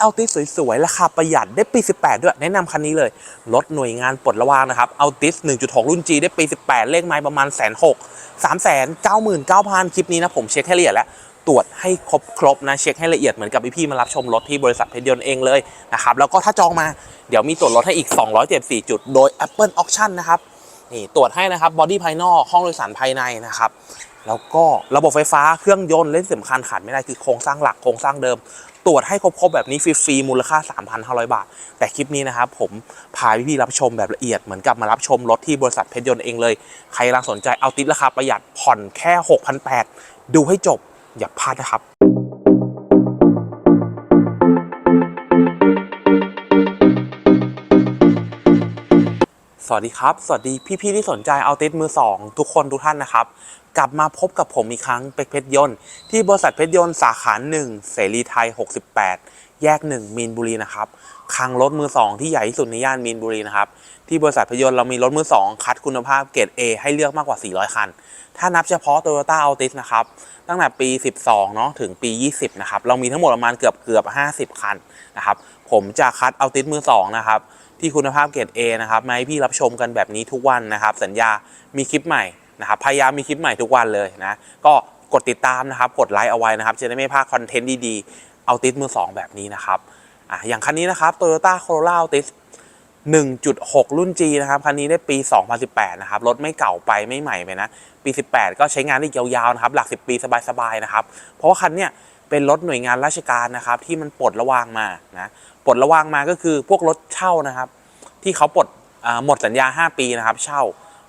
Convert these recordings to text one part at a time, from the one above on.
เอาติสสวยๆ ราคาประหยัดได้ปี 18 ด้วย แนะนำคันนี้เลยรถหน่วยงานปลดระวางนะครับเอาติส1.6 รุ่น G ได้ปี 18 เลขไม้ประมาณแสนหกสามแสนเก้าหมื่นเก้าพันคลิปนี้นะผมเช็คให้ละเอียดแล้วตรวจให้ครบครบนะเช็คให้ละเอียดเหมือนกับพี่ๆมารับชมรถที่บริษัทเพชรยนต์เองเลยนะครับแล้วก็ถ้าจองมาเดี๋ยวมีตรวจรถให้อีก 274 จุด โดย Apple Auction นะครับ นี่ตรวจให้นะครับบอดี้ภายนอกห้องโดยสารภายในนะครับ แล้วก็ระบบไฟฟ้าเครื่องยนต์เล่นสำคัญขาดไม่ได้คือโครงสร้างหลักโครงสร้างเดิม ตรวจให้ครบๆแบบนี้ฟรีๆมูลค่า 3,500 บาท แต่คลิปนี้นะครับ ผมพาพี่ๆรับชมแบบละเอียดเหมือนกับมารับชมรถที่บริษัทเพชรยนต์เองเลย ใครกำลังสนใจเอาติดราคาประหยัดผ่อนแค่ 6,800ดูให้จบอย่าพลาดนะครับ สวัสดีครับ สวัสดีพี่ๆที่สนใจเอาติสมือ 2 ทุกคนทุกท่านนะครับ กลับมาพบกับผมอีกครั้งเป็กเพชรยนต์ ที่บริษัทเพชรยนต์สาขา1เสรีไทย 68 แยก 1 มีนบุรีนะครับคลังรถมือ 2 ที่ใหญ่ที่สุดในย่านมีนบุรีนะครับ ที่บริษัทเพชรยนต์เรามีรถมือ 2 คัดคุณภาพเกรด A ให้เลือกมากกว่า 400 คัน ถ้านับเฉพาะ Toyota Altis นะครับตั้งแต่ปี 12 เนาะถึงปี 20 นะครับเรามีทั้งหมดประมาณเกือบเกือบ 50 คันนะครับผมจะคัด Altis มือ 2 นะครับ ที่คุณภาพเกรด A นะครับมาให้พี่รับชมกันแบบนี้ทุกวันนะครับ สัญญามีคลิปใหม่นะครับพยายามมีคลิปใหม่ทุกวันเลยนะก็กดติดตามนะครับ กดไลค์เอาไว้นะครับจะได้ไม่พลาดคอนเทนต์ดีๆ เอาติสมือ 2 แบบนี้นะครับอะอย่างคันนี้นะครับ Toyota Corolla Altis 1.6 รุ่น G นะครับ คันนี้ได้ปี 2018 นะครับ รถไม่เก่าไปไม่ใหม่ไปนะ ปี 18 ก็ใช้งานได้ยาวๆนะครับ หลัก 10 ปีสบายๆนะครับ เพราะว่าคันเนี้ย เป็นรถหน่วยงานราชการนะครับ ที่มันปลดระวางมานะปลดระวางมาก็คือพวกรถเช่านะครับ ที่เขาปลดหมดสัญญา 5 ปีนะครับ เช่า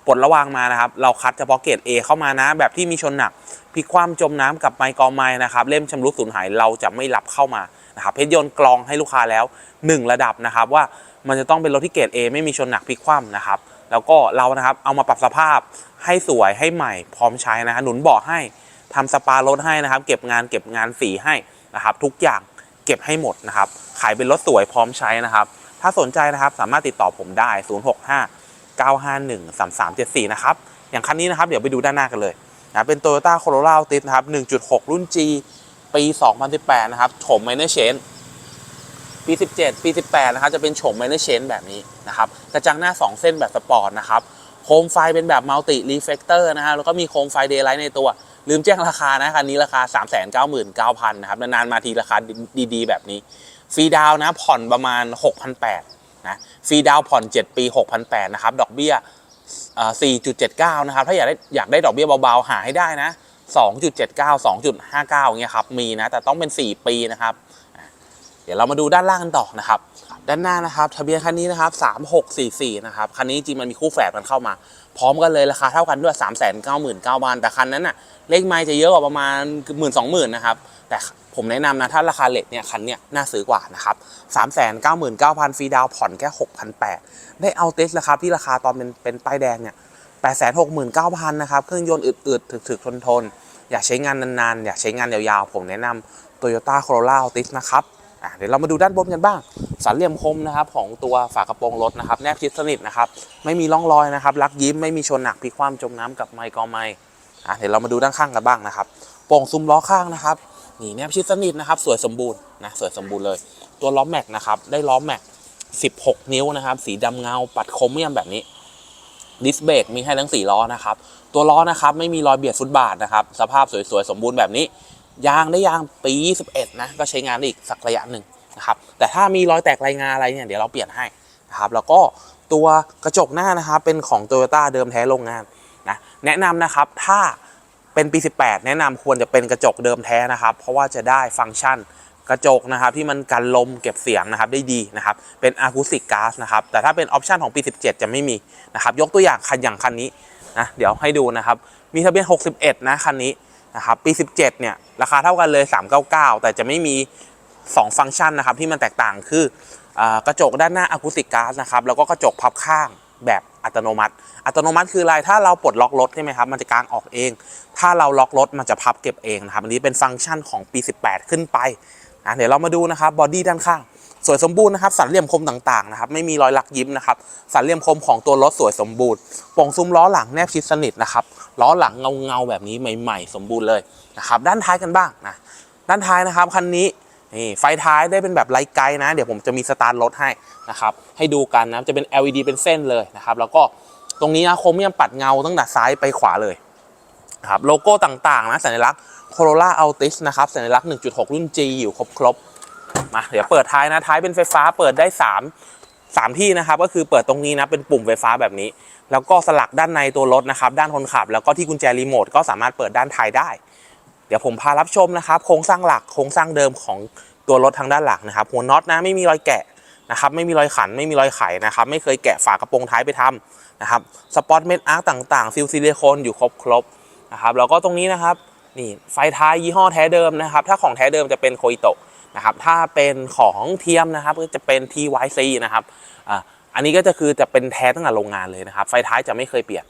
ปลดระวางมานะครับ เราคัดเฉพาะเกรด A เข้ามานะ แบบที่มีชนหนักพลิกคว่ำจมน้ำกับไมค์กอไม้นะครับเล่มชำรุดสูญหายเราจะไม่รับเข้ามานะครับเพชรยนต์กรองให้ลูกค้าแล้ว 1 ระดับนะครับ ว่ามันจะต้องเป็นรถที่เกรด A ไม่มีชนหนักพลิกคว่ำนะครับ แล้วก็เรานะครับเอามาปรับสภาพให้สวยให้ใหม่พร้อมใช้นะฮะหนุนเบาะให้ ทำสปารถให้นะครับ เก็บงานเก็บงานสีให้นะครับ ทุกอย่างเก็บให้หมดนะครับ ขายเป็นรถสวยพร้อมใช้นะครับ ถ้าสนใจนะครับสามารถติดต่อผมได้ 065 951 3374 นะครับ อย่างคันนี้นะครับ เดี๋ยวไปดูด้านหน้ากันเลยนะเป็น Toyota Corolla Altis นะครับ 1.6 รุ่น G ปี 2018 นะครับโฉม Minor Change ปี 17 ปี 18 นะครับ จะเป็นโฉม Minor Change แบบนี้นะครับ กระจังหน้า 2 เส้นแบบสปอร์ตนะครับ โคมไฟเป็นแบบ Multi Reflector นะฮะ แล้วก็มีโคมไฟ Daylight ในตัว ลืมแจ้งราคานะคันนี้ราคา 399,000นะครับนานๆมาทีราคาดีๆ แบบนี้ ฟรีดาวนะผ่อนประมาณ 6,800นะฟรีดาวผ่อน 7 ปี 6,800นะครับดอกเบี้ยเอ่อ4.79 นะครับ ถ้าอยากได้อยากได้ดอกเบี้ยเบาๆ หาให้ได้นะ 2.79 2.59อย่างเงี้ยครับมีนะ แต่ต้องเป็น 4 ปีนะครับเดี๋ยวเรามาดูด้านล่างกันต่อนะครับ ด้านหน้านะครับ ทะเบียนคันนี้นะครับ 3644 นะครับ คันนี้จริงมันมีคู่แฝดมันเข้ามา พร้อมกันเลยราคาเท่ากันด้วย 399,000บาทแต่คันนั้นน่ะเลขไมล์จะเยอะกว่าประมาณหมื่นสองหมื่นนะครับแต่ผมแนะนำนะถ้าราคาเลทเนี่ยคันเนี้ยน่าซื้อกว่านะครับ399,000ฟรีดาวผ่อนแค่6,800ได้เอาเทสแล้วครับที่ราคาตอนเป็นเป็นป้ายแดงเนี่ย869,000นะครับเครื่องยนต์อึดๆถึกๆทนๆอยากใช้งานนานๆ อยากใช้งานยาวๆ ผมแนะนำ Toyota Corolla Altis นะครับ เดี๋ยวเรามาดูด้านบนกันบ้าง สันเหลี่ยมคมนะครับของตัวฝากระโปรงรถนะครับแนบชิดสนิทนะครับไม่มีร่องรอยนะครับลักยิ้มไม่มีชนหนักพลิกคว่ำจมน้ำกับไมค์กอไมค์อะเดี๋ยวเรามาดูด้านข้างกันบ้างนะครับโป่งซุ้มล้อข้างนะครับนี่แนบชิดสนิทนะครับสวยสมบูรณ์นะสวยสมบูรณ์เลย ตัวล้อแม็กนะครับได้ล้อแม็ก16 นิ้วนะครับสีดำเงาปัดโครเมียมแบบนี้ดิสเบรกมีให้ทั้ง4ล้อนะครับตัวล้อนะครับไม่มีรอยเบียดฟุตบาทนะครับสภาพสวยๆสมบูรณ์แบบนี้ ยางได้ยางปี 21 นะ ก็ใช้งานได้อีกสักระยะหนึ่งนะครับ แต่ถ้ามีรอยแตกรายงานอะไรเนี่ยเดี๋ยวเราเปลี่ยนให้นะครับ แล้วก็ตัวกระจกหน้านะครับเป็นของ Toyota เดิมแท้โรงงานนะแนะนำนะครับถ้าเป็นปี 18 แนะนำควรจะเป็นกระจกเดิมแท้นะครับ เพราะว่าจะได้ฟังก์ชันกระจกนะครับที่มันกันลมเก็บเสียงนะครับได้ดีนะครับเป็นอะคูสติกก๊าซนะครับแต่ถ้าเป็นออปชันของปี 17 จะไม่มีนะครับยกตัวอย่างคันอย่างคันนี้นะเดี๋ยวให้ดูนะครับมีทะเบียน 61 นะคันนี้ นะครับปี 17 เนี่ยราคาเท่ากันเลย 399 แต่จะไม่มี 2 ฟังก์ชันนะครับที่มันแตกต่างคืออกระจกด้านหน้าอะคูสติกก๊าซนะครับแล้วก็กระจกพับข้างแบบอัตโนมัติ อัตโนมัติคืออะไรถ้าเราปลดล็อกรถใช่ไหมครับมันจะกางออกเอง ถ้าเราล็อกรถมันจะพับเก็บเองนะครับอันนี้เป็นฟังก์ชันของปี 18 ขึ้นไปนะเดี๋ยวเรามาดูนะครับบอดี้ด้านข้าง สวยสมบูรณ์นะครับสันเหลี่ยมคมต่างๆนะครับไม่มีรอยลักยิ้มนะครับสันเหลี่ยมคมของตัวรถสวยสมบูรณ์ป่องซุ้มล้อหลังแนบชิดสนิทนะครับล้อหลังเงาๆแบบนี้ใหม่ ๆ สมบูรณ์เลยนะครับด้านท้ายกันบ้างนะด้านท้ายนะครับคันนี้นี่ไฟท้ายได้เป็นแบบไลท์ไกด์นะ เดี๋ยวผมจะมีสตาร์ทรถให้นะครับให้ดูกันนะจะเป็น LED เป็นเส้นเลยนะครับแล้วก็ตรงนี้นะโครเมียมปัดเงาตั้งแต่ซ้ายไปขวาเลยนะครับโลโก้ต่างๆนะสัญลักษณ์ Corolla Altis นะครับสัญลักษณ์ 1.6 รุ่น G อยู่ครบๆ มาเดี๋ยวเปิดท้ายนะท้ายเป็นไฟฟ้าเปิดได้ 3 3 ที่นะครับก็คือเปิดตรงนี้นะเป็นปุ่มไฟฟ้าแบบนี้ แล้วก็สลักด้านในตัวรถนะครับด้านคนขับ แล้วก็ที่กุญแจรีโมทก็สามารถเปิดด้านท้ายได้ เดี๋ยวผมพารับชมนะครับโครงสร้างหลักโครงสร้างเดิมของตัวรถทางด้านหลังนะครับ หัวน็อตนะไม่มีรอยแกะนะครับไม่มีรอยขันไม่มีรอยไขนะครับไม่เคยแกะฝากระโปรงท้ายไปทำนะครับสปอตเมดอาร์คต่างๆ ซิลซิลิโคนอยู่ครบครบนะครับแล้วก็ตรงนี้นะครับนี่ไฟท้ายยี่ห้อแท้เดิมนะครับ ถ้าของแท้เดิมจะเป็นโคอิโตะ นะครับถ้าเป็นของเทียมนะครับก็จะเป็น TYC นะครับอ่าอันนี้ก็จะคือจะเป็นแท้ตั้งแต่โรงงานเลยนะครับ ไฟท้ายจะไม่เคยเปลี่ยน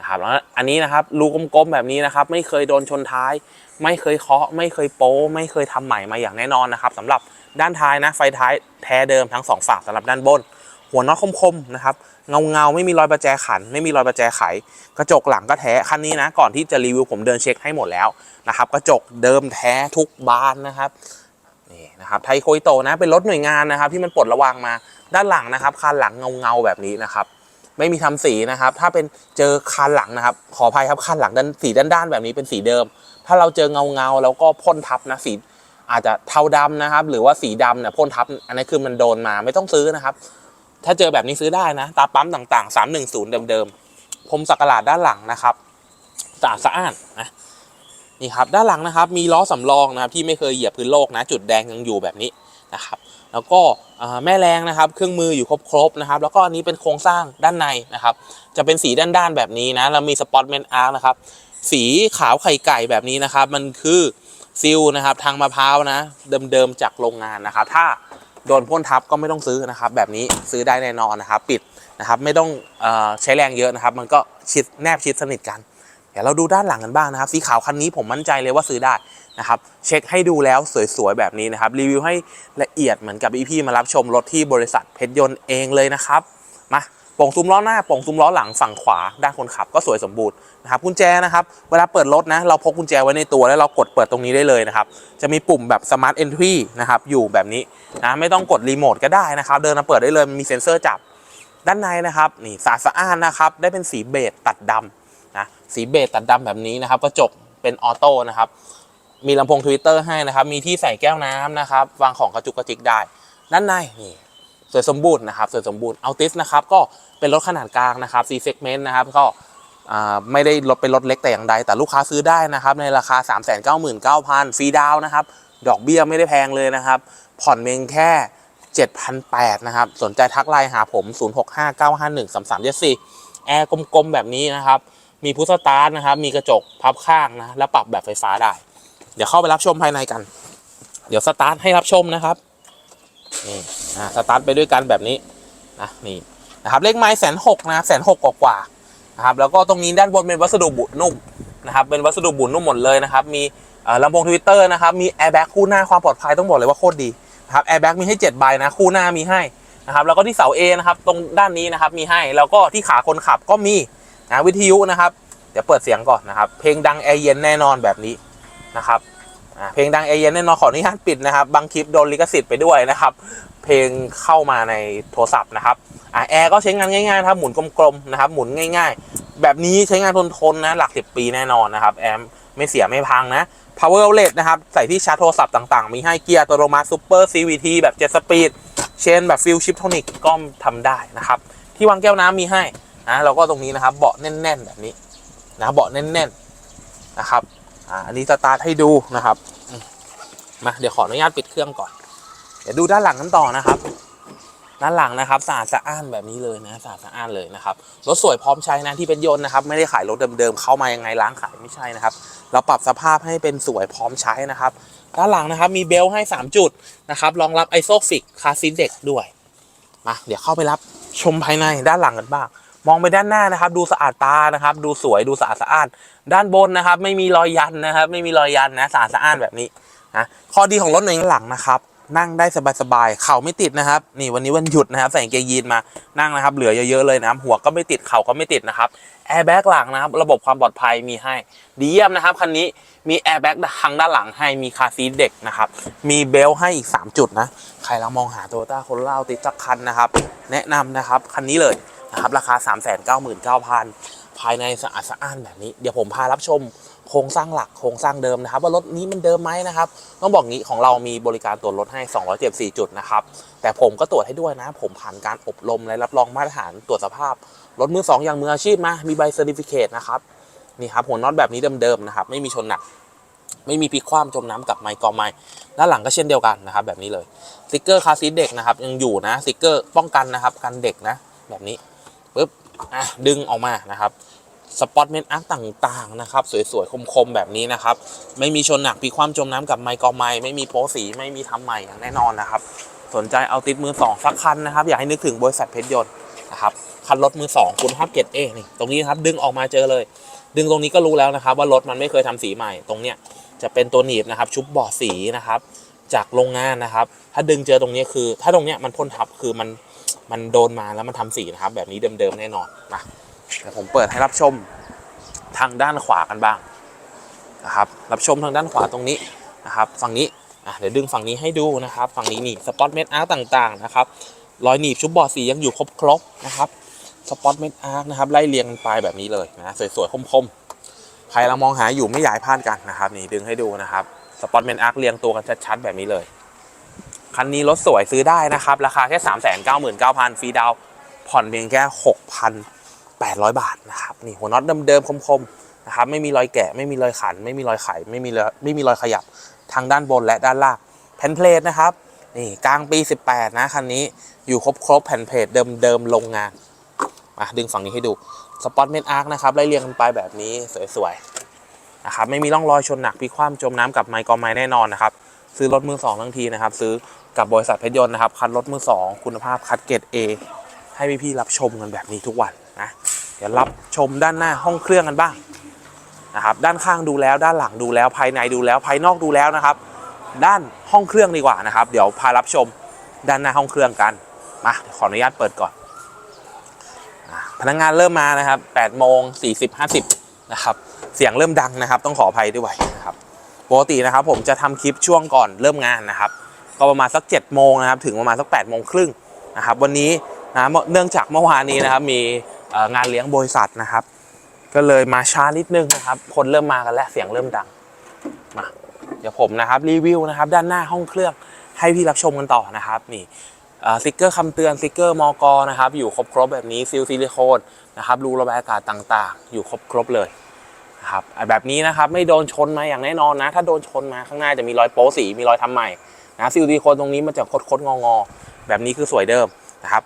นะครับแล้วอันนี้นะครับรูกลมๆแบบนี้นะครับ ไม่เคยโดนชนท้าย ไม่เคยเคาะ ไม่เคยโป้ไม่เคยทำใหม่มาอย่างแน่นอนนะครับสำหรับด้านท้ายนะไฟท้ายแท้เดิมทั้งสองฝั่งสำหรับด้านบน หัวน็อตคมๆนะครับเงาเงาๆไม่มีรอยประแจขัน ไม่มีรอยประแจไข กระจกหลังก็แท้คันนี้นะก่อนที่จะรีวิวผมเดินเช็คให้หมดแล้วนะครับกระจกเดิมแท้ทุกบานนะครับ นะครับไทโคอิโตนะเป็นรถหน่วยงานนะครับที่มันปลดระวางมาด้านหลังนะครับคันหลังเงาเงาแบบนี้นะครับไม่มีทำสีนะครับ ถ้าเป็นเจอคันหลังนะครับขออภัยครับคันหลังด้านสีด้านๆแบบนี้เป็นสีเดิม ถ้าเราเจอเงาเงาแล้วก็พ่นทับนะสีอาจจะเทาดำนะครับ หรือว่าสีดำเนี่ยพ่นทับ อันนี้คือมันโดนมาไม่ต้องซื้อนะครับ ถ้าเจอแบบนี้ซื้อได้นะ ตาปั๊มต่างๆ 310 เดิมๆพรมสักหลาดด้านหลังนะครับสะอาดสะอ้านนะ นี่ครับด้านหลังนะครับมีล้อสำรองนะครับที่ไม่เคยเหยียบพื้นโลกนะจุดแดงยังอยู่แบบนี้นะครับแล้วก็แม่แรงนะครับเครื่องมืออยู่ครบๆนะครับแล้วก็อันนี้เป็นโครงสร้างด้านในนะครับจะเป็นสีด้านๆแบบนี้นะแล้วมีสปอตเมนอาร์นะครับสีขาวไข่ไก่แบบนี้นะครับมันคือซิลนะครับทางมะพร้าวนะเดิมๆจากโรงงานนะครับถ้าโดนพ่นทับก็ไม่ต้องซื้อนะครับแบบนี้ซื้อได้แน่นอนนะครับปิดนะครับไม่ต้องอใช้แรงเยอะนะครับมันก็ชิดแนบชิดสนิทกัน เดี๋ยวเราดูด้านหลังกันบ้างนะครับ สีขาวคันนี้ผมมั่นใจเลยว่าซื้อได้นะครับ เช็คให้ดูแล้วสวยๆ แบบนี้นะครับ รีวิวให้ละเอียดเหมือนกับพี่มารับชมรถที่บริษัทเพชรยนต์เองเลยนะครับ มาป่งซุ้มล้อหน้าป่งซุ้มล้อหลังฝั่งขวา ด้านคนขับก็สวยสมบูรณ์นะครับกุญแจนะครับเวลาเปิดรถนะเราพกกุญแจไว้ในตัวแล้วเรากดเปิดตรงนี้ได้เลยนะครับ จะมีปุ่มแบบ smart entry นะครับอยู่แบบนี้นะไม่ต้องกดรีโมทก็ได้นะครับ เดินมาเปิดได้เลยมีเซ็นเซอร์จับด้านในนะครับนี่สะอาดสะอ้านนะครับได้เป็นสีเบจตัดดำ นะสีเบจตัดดำแบบนี้นะครับกระจกเป็นออโต้นะครับมีลำโพงทวิตเตอร์ให้นะครับ มีที่ใส่แก้วน้ำนะครับวางของกระจุกกระจิกได้ ด้านในนี่สวยสมบูรณ์นะครับสวยสมบูรณ์เอัลติสนะครับก็เป็นรถขนาดกลางนะครับ C segment นะครับก็ไม่ได้รถเป็นรถเล็กแต่อย่างใด แต่ลูกค้าซื้อได้นะครับในราคา 399,000ฟรีดาวน์นะครับ ดอกเบี้ยไม่ได้แพงเลยนะครับ ผ่อนเพียงแค่ 7,800นะครับ สนใจทักไลน์หาผม 0659513374 แอร์กลมๆแบบนี้นะครับ มีพุทสตาร์ทนะครับ มีกระจกพับข้างนะ แล้วปรับแบบไฟฟ้าได้ เดี๋ยวเข้าไปรับชมภายในกัน เดี๋ยวสตาร์ทให้รับชมนะครับ นี่อ่าสตาร์ทไปด้วยกันแบบนี้นะนี่นะครับ เลขไม้แสนหกนะแสนหกกว่านะครับ แล้วก็ตรงนี้ด้านบนเป็นวัสดุบุนุ่มนะครับ เป็นวัสดุบุนุ่มหมดเลยนะครับ มีลำโพงทวิตเตอร์นะครับ มีแอร์แบ็กคู่หน้าความปลอดภัยต้องบอกเลยว่าโคตรดีนะครับแอร์แบ็กมีให้7ใบนะ คู่หน้ามีให้นะครับแล้วก็ที่เสา A นะครับตรงด้านนี้นะครับมีให้แล้วก็ที่ขาคนขับก็มีนะวิทยุนะครับ เดี๋ยวเปิดเสียงก่อนนะครับ เพลงดังแอร์เย็นแน่นอนแบบนี้นะครับเพลงดังเอร์เย็นแน่นอนขออนุญาตปิดนะครับบางคลิปโดนลิขสิทธิ์ไปด้วยนะครับ เพลงเข้ามาในโทรศัพท์นะครับอแอร์ก็ใช้งานง่ายๆนะครับหมุนกลมๆนะครับหมุนง่าย ๆ แบบนี้ใช้งานทนๆนะหลักสิบปีแน่นอนนะครับแอมไม่เสียไม่พังนะ power outlet นะครับใส่ที่ชาร์จโทรศัพท์ต่างๆ มีให้เกียร์อัตโนมัติซูเปอร์ CVT แบบ7สปีดเชนแบบฟิลชิปโทนิกก็ทำได้นะครับ ที่วางแก้วน้ำมีให้นะแล้วก็ตรงนี้นะครับเบาะแน่นๆแบบนี้ นะเบาะแน่นๆนะครับอ่าอันนี้สตาร์ทให้ดูนะครับมาเดี๋ยวขออนุญาตปิดเครื่องก่อน เดี๋ยวดูด้านหลังกันต่อนะครับ ด้านหลังนะครับสะอาดสะอ้านแบบนี้เลยนะสะอาดสะอ้านเลยนะครับรถสวยพร้อมใช้นะที่เป็นยนต์นะครับ ไม่ได้ขายรถเดิมๆเข้ามายังไงล้างขายไม่ใช่นะครับ เราปรับสภาพให้เป็นสวยพร้อมใช้นะครับ ด้านหลังนะครับมีเบลต์ให้ 3 จุดนะครับรองรับไอโซฟิกคาซิเด็กด้วยมาเดี๋ยวเข้าไปรับชมภายในด้านหลังกันบ้าง มองไปด้านหน้านะครับ ดูสะอาดตานะครับ ดูสวยดูสะอาดสะอานด้านบนนะครับ ไม่มีรอยยันนะครับ ไม่มีรอยยันนะสะอาดสะอานแบบนี้นะข้อดีของรถในหลังนะครับ นั่งได้สบายๆเข่าไม่ติดนะครับ นี่วันนี้วันหยุดนะครับ ใส่กางเกงยีนมานั่งนะครับ เหลือเยอะๆเลยนะครับหัวก็ไม่ติดเข่าก็ไม่ติดนะครับแอร์แบ็กหลังนะครับ ระบบความปลอดภัยมีให้ดีเยี่ยมนะครับคันนี้มีแอร์แบ็กทางด้านหลังให้มีคาซีเด็กนะครับ มีเบลให้อีก 3 จุดนะ ใครลังมองหาโตโยต้าคโรล่าติดจักคันนะครับ แนะนำนะครับ คันนี้เลย นะครับ ราคา 399,000 ภายในสะอาดสะอ้านแบบนี้ เดี๋ยวผมพารับชมโครงสร้างหลักโครงสร้างเดิมนะครับ ว่ารถนี้มันเดิมไหมนะครับ ต้องบอกงี้ของเรามีบริการตรวจรถให้ 274 จุดนะครับ แต่ผมก็ตรวจให้ด้วยนะ ผมผ่านการอบรมและรับรองมาตรฐานตรวจสภาพ รถมือสองอย่างมืออาชีพมา มีใบเซอร์ติฟิเคตนะครับ นี่ครับหัวน็อตแบบนี้เดิมๆนะครับ ไม่มีชนหนัก ไม่มีพลิกคว่ำจมน้ำกับไมค์กอไมค์ด้านหลังก็เช่นเดียวกันนะครับ แบบนี้เลยสติกเกอร์คาซีเด็กนะครับยังอยู่นะสติกเกอร์ป้องกันนะครับกันเด็กนะแบบนี้ ปึ๊บอะดึงออกมานะครับสปอตเมนอาร์คต่างๆนะครับสวยๆ คมๆ แบบนี้นะครับ ไม่มีชนหนักพลิกคว่ำจมน้ำกับไมค์กอไมค์ไม่มีโป๊สี ไม่มีทำใหม่อย่างแน่นอนนะครับ สนใจเอาติดมือสองสักคันนะครับ อยากให้นึกถึงบริษัทเพชรยนต์นะครับคันรถมือสองคุณภาพเกรดเอนี่ตรงนี้ครับดึงออกมาเจอเลย ดึงตรงนี้ก็รู้แล้วนะครับ ว่ารถมันไม่เคยทำสีใหม่ ตรงเนี้ยจะเป็นตัวหนีบนะครับ ชุบบาะสีนะครับ จากโรงงานนะครับ ถ้าดึงเจอตรงนี้คือ ถ้าตรงเนี้ยมันพ่นทับคือมัน มันโดนมาแล้วมันทำสีนะครับ แบบนี้เดิมๆแน่นอนมาเดี๋ยวผมเปิดให้รับชมทางด้านขวากันบ้างนะครับ รับชมทางด้านขวาตรงนี้นะครับ ฝั่งนี้อะเดี๋ยวดึงฝั่งนี้ให้ดูนะครับ ฝั่งนี้นี่สปอตเมดอาร์ต่างๆนะครับรอยหนีบชุบบาะสียังอยู่ครบๆนะครับสปอตเมดอาร์นะครับไล่เรียงกันไปแบบนี้เลยนะสวยๆคมๆใครเรามองหาอยู่ไม่อยากให้พลาดกันนะครับ นี่ดึงให้ดูนะครับสปอตเมดอาร์เรียงตัวกันชัดๆแบบนี้เลย คันนี้รถสวยซื้อได้นะครับ ราคาแค่ 3 9 9 9 0 0 ฟรีดาวผ่อนเพียงแค่ 6,800 บาทนะครับนี่หัวน็อตเดิมๆคมๆนะครับไม่มีรอยแกะไม่มีรอยขัน ไม่มีรอยไขไม่มีรอยไม่มีรอยขยับทางด้านบนและด้านล่างแผ่นเพลทนะครับนี่กลางปี 18 นะคันนี้อยู่ครบๆแผ่นเพลทเดิมๆโรงงานมาดึงฝั่งนี้ให้ดูสปอตเมนอาร์คนะครับไล่เรียงกันไปแบบนี้สวยๆนะครับไม่มีร่องรอยชนหนักพิคว่ำจมน้ำกับไมค์กอไม้แน่นอนนะครับ ซื้อรถมือสองทั้งทีนะครับ ซื้อกับบริษัทเพชรยนต์นะครับ คันรถมือสองคุณภาพคัดเกรด A ให้พี่ๆรับชมกันแบบนี้ทุกวันนะเดี๋ยวรับชมด้านหน้าห้องเครื่องกันบ้างนะครับด้านข้างดูแล้วด้านหลังดูแล้วภายในดูแล้วภายนอกดูแล้วนะครับ ด้านห้องเครื่องดีกว่านะครับ เดี๋ยวพารับชมด้านหน้าห้องเครื่องกันมาขออนุญาตเปิดก่อนพนักงานเริ่มมานะครับ8โมง40 50นะครับเสียงเริ่มดังนะครับ ต้องขออภัยด้วยนะครับ ปกตินะครับผมจะทำคลิปช่วงก่อนเริ่มงานนะครับ ก็ประมาณสัก7โมงนะครับถึงประมาณสัก8โมงครึ่งนะครับวันนี้นะเนื่องจากเมื่อวานนี้นะครับมีงานเลี้ยงบริษัทนะครับ ก็เลยมาช้านิดนึงนะครับ คนเริ่มมากันแล้วเสียงเริ่มดังมาเดี๋ยวผมนะครับรีวิวนะครับด้านหน้าห้องเครื่องให้พี่รับชมกันต่อนะครับนี่สติกเกอร์คำเตือนสติกเกอร์มอกนะครับอยู่ครบครบแบบนี้ซิลซิลิโคนนะครับรูระบายอากาศต่างๆ อยู่ครบครบเลย ครับแบบนี้นะครับไม่โดนชนมาอย่างแน่นอนนะ ถ้าโดนชนมาข้างหน้าจะมีรอยโป๊สีมีรอยทำใหม่นะซิลซิลิโคนตรงนี้มันจะคดคดงองอแบบนี้คือสวยเดิมนะครับ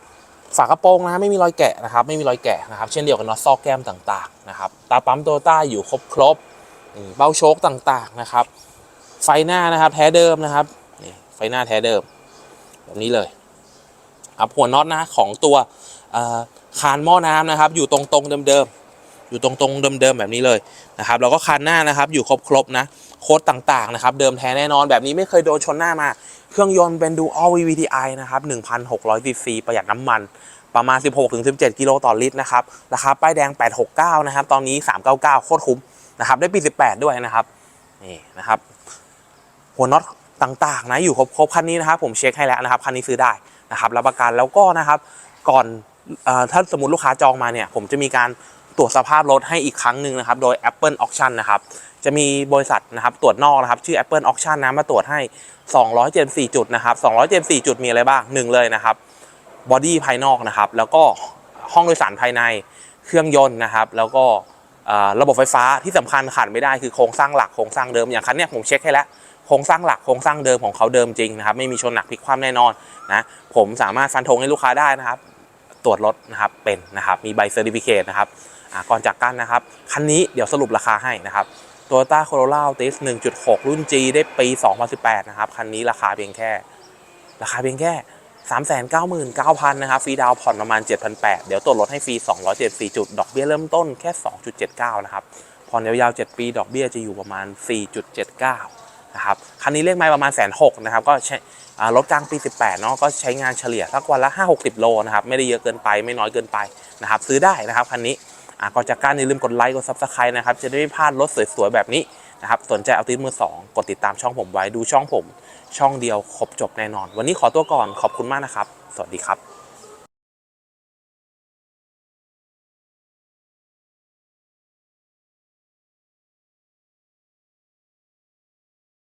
ฝากระโปรงนะไม่มีรอยแกะนะครับไม่มีรอยแกะนะครับเช่นเดียวกับน็อตซอกแก้มต่างๆนะครับตาปั๊มโตต้าอยู่ครบครบๆเบ้าโชคต่างๆนะครับ ไฟหน้านะครับแท้เดิมนะครับนี่ไฟหน้าแท้เดิม แบบนี้เลยครับหัวน็อตนะของตัวคานหม้อน้ำนะครับ อยู่ตรงตรงๆเดิมๆ อยู่ตรงตรงๆเดิมๆแบบนี้เลยนะครับแล้วก็คานหน้านะครับอยู่ครบๆนะโค้ดต่างๆนะครับเดิมแท้แน่นอนแบบนี้ไม่เคยโดนชนหน้ามา เครื่องยนต์เป็นดู All VVTi นะครับ1,600 cc ประหยัดน้ำมันประมาณ 16-17 กิโลต่อลิตรนะครับราคาป้ายแดง 869 นะครับ ตอนนี้ 399 โคตรคุ้มนะครับได้ปี 18 ด้วยนะครับนี่นะครับหัวน็อตต่างๆนะอยู่ครบครบคันนี้นะครับผมเช็คให้แล้วนะครับคันนี้ซื้อได้นะครับรับประกันแล้วก็นะครับก่อนอถ้าสมมติลูกค้าจองมาเนี่ยผมจะมีการ ตรวจสภาพรถให้อีกครั้งหนึ่งนะครับ โดย Apple Auction นะครับ จะมีบริษัทนะครับตรวจนอกนะครับชื่อ Apple Auction นะมาตรวจให้ 274 จุดนะครับ274 จุดมีอะไรบ้างหนึ่งเลยนะครับบอดี้ภายนอกนะครับ แล้วก็ห้องโดยสารภายในเครื่องยนต์นะครับ แล้วก็ระบบไฟฟ้าที่สำคัญขาดไม่ได้คือโครงสร้างหลักโครงสร้างเดิมอย่างคันเนี้ยผมเช็คให้แล้วโครงสร้างหลักโครงสร้างเดิมของเขาเดิมจริงนะครับ ไม่มีชนหนักพลิกคว่ำแน่นอนนะผมสามารถฟันธงให้ลูกค้าได้นะครับ ตรวจรถนะครับเป็นนะครับ มีใบเซอร์ติฟิเคตนะครับ ก่อนจากกันนะครับ คันนี้เดี๋ยวสรุปราคาให้นะครับ Toyota Corolla Altis 1.6 รุ่น G ได้ปี 2018 นะครับ คันนี้ราคาเพียงแค่ ราคาเพียงแค่ 399,000 นะครับ ฟรีดาวผ่อนประมาณ 7,800 เดี๋ยวตรวจรถให้ฟรี 274 จุด ดอกเบี้ยเริ่มต้นแค่ 2.79 นะครับ ผ่อนยาวๆ 7 ปี ดอกเบี้ยจะอยู่ประมาณ 4.79 นะครับ คันนี้เลขไม้ประมาณแสนหกนะครับ ก็ใช้รถกลางปี 18 เนาะ ก็ใช้งานเฉลี่ยสักวันละ 5-60 โลนะครับ ไม่ได้เยอะเกินไป ไม่น้อยเกินไปนะครับ ซื้อได้นะครับคันนี้ อะก่อนจากกานอย่าลืมกดไลค์กดซับสไครต์นะครับ จะได้ไม่พลาดรถสวยๆ แบบนี้นะครับ สนใจเอาติดมือสองกดติดตามช่องผมไว้ดูช่องผม ช่องเดียวครบจบแน่นอน วันนี้ขอตัวก่อนขอบคุณมากนะครับ สวัสดีครับ